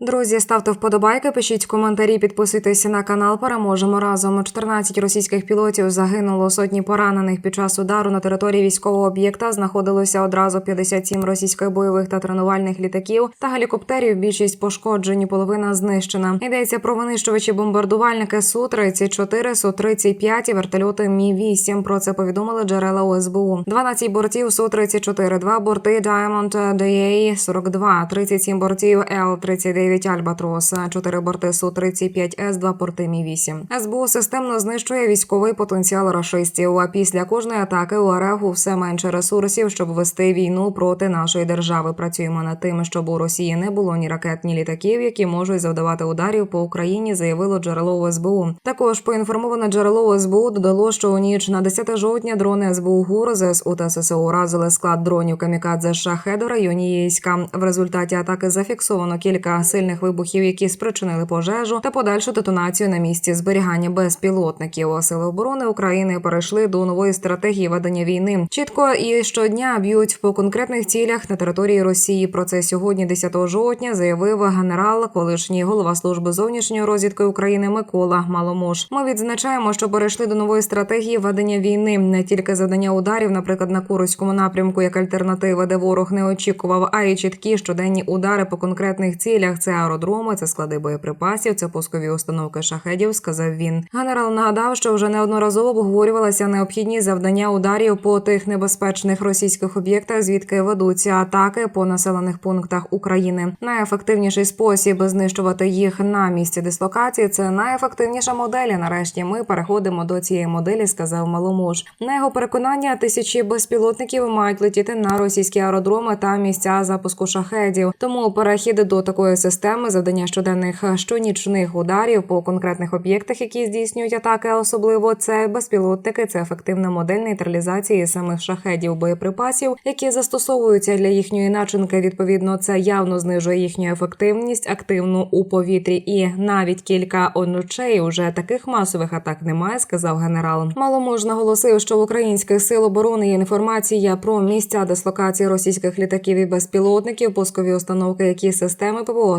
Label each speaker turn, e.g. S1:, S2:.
S1: Друзі, ставте вподобайки, пишіть коментарі, підписуйтесь на канал. Переможемо разом. 14 російських пілотів загинуло сотні поранених під час удару на території військового об'єкта. Знаходилося одразу 57 російських бойових та тренувальних літаків та гелікоптерів. Більшість пошкоджені, половина знищена. Йдеться про винищувачі бомбардувальники Су-34, Су-35 і вертольоти Мі 8 Про це повідомили джерела ОСБУ. 12 бортів Су-34, 2 борти Diamond DA-42, 37 бортів L-39, 9 альбатроса 4 борти су 35 с 2 порти мі 8 СБУ системно знищує військовий потенціал рашистів. А після кожної атаки у Арегу все менше ресурсів, щоб вести війну проти нашої держави. Працюємо над тим, щоб у Росії не було ні ракет, ні літаків, які можуть завдавати ударів по Україні. Заявило джерело СБУ. Також поінформоване джерело СБУ додало, що у ніч на 10 жовтня дрони СБУ ГУР, ЗСУ та ССУ уразили склад дронів камікадзе Шахе до районі Єйська. В результаті атаки зафіксовано кілька сил сильних вибухів, які спричинили пожежу та подальшу детонацію на місці зберігання безпілотників. Сили оборони України перейшли до нової стратегії ведення війни. Чітко і щодня б'ють по конкретних цілях на території Росії. Про це сьогодні, 10 жовтня, заявив генерал, колишній голова служби зовнішньої розвідки України Микола Маломуш. Ми відзначаємо, що перейшли до нової стратегії ведення війни не тільки завдання ударів, наприклад, на Курському напрямку, як альтернатива, де ворог не очікував, а й чіткі щоденні удари по конкретних цілях. Це аеродроми, це склади боєприпасів, це пускові установки шахедів. Сказав він. Генерал нагадав, що вже неодноразово обговорювалася необхідність завдання ударів по тих небезпечних російських об'єктах, звідки ведуться атаки по населених пунктах України. Найефективніший спосіб знищувати їх на місці дислокації. Це найефективніша модель. Нарешті ми переходимо до цієї моделі, сказав Маломуж. На його переконання, тисячі безпілотників мають летіти на російські аеродроми та місця запуску шахедів. Тому перехід до такої системи завдання щоденних щонічних ударів по конкретних об'єктах, які здійснюють атаки, а особливо це безпілотники, це ефективна модель нейтралізації самих шахедів боєприпасів, які застосовуються для їхньої начинки. Відповідно, це явно знижує їхню ефективність активну у повітрі. І навіть кілька оночей уже таких масових атак немає, сказав генерал. Маломуж наголосив, що в українських сил оборони є інформація про місця дислокації російських літаків і безпілотників, пускові установки, які системи ПВО